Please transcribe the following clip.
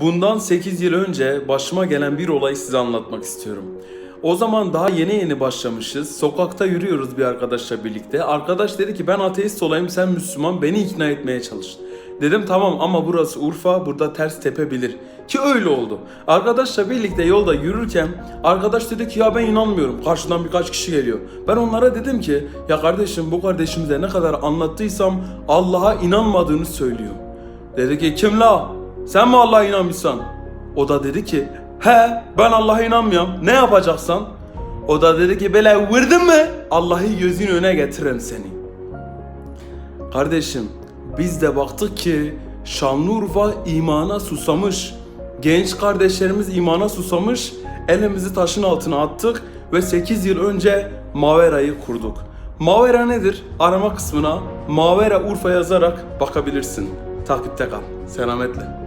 Bundan 8 yıl önce başıma gelen bir olayı size anlatmak istiyorum. O zaman daha yeni yeni başlamışız. Sokakta yürüyoruz bir arkadaşla birlikte. Arkadaş dedi ki ben ateist olayım sen Müslüman beni ikna etmeye çalış. Dedim tamam ama burası Urfa burada ters tepebilir. Ki öyle oldu. Arkadaşla birlikte yolda yürürken arkadaş dedi ki ya ben inanmıyorum. Karşıdan birkaç kişi geliyor. Ben onlara dedim ki ya kardeşim bu kardeşimize ne kadar anlattıysam Allah'a inanmadığını söylüyor. Dedi ki kim la? Sen mi Allah'a inanmışsan? O da dedi ki he ben Allah'a inanmıyorum. Ne yapacaksan? O da dedi ki böyle vurdun mu? Allah'ı gözün önüne getiririm seni. Kardeşim biz de baktık ki Şanlıurfa imana susamış. Genç kardeşlerimiz imana susamış. Elimizi taşın altına attık ve 8 yıl önce Mavera'yı kurduk. Mavera nedir? Arama kısmına Mavera Urfa yazarak bakabilirsin. Takipte kal. Selametle.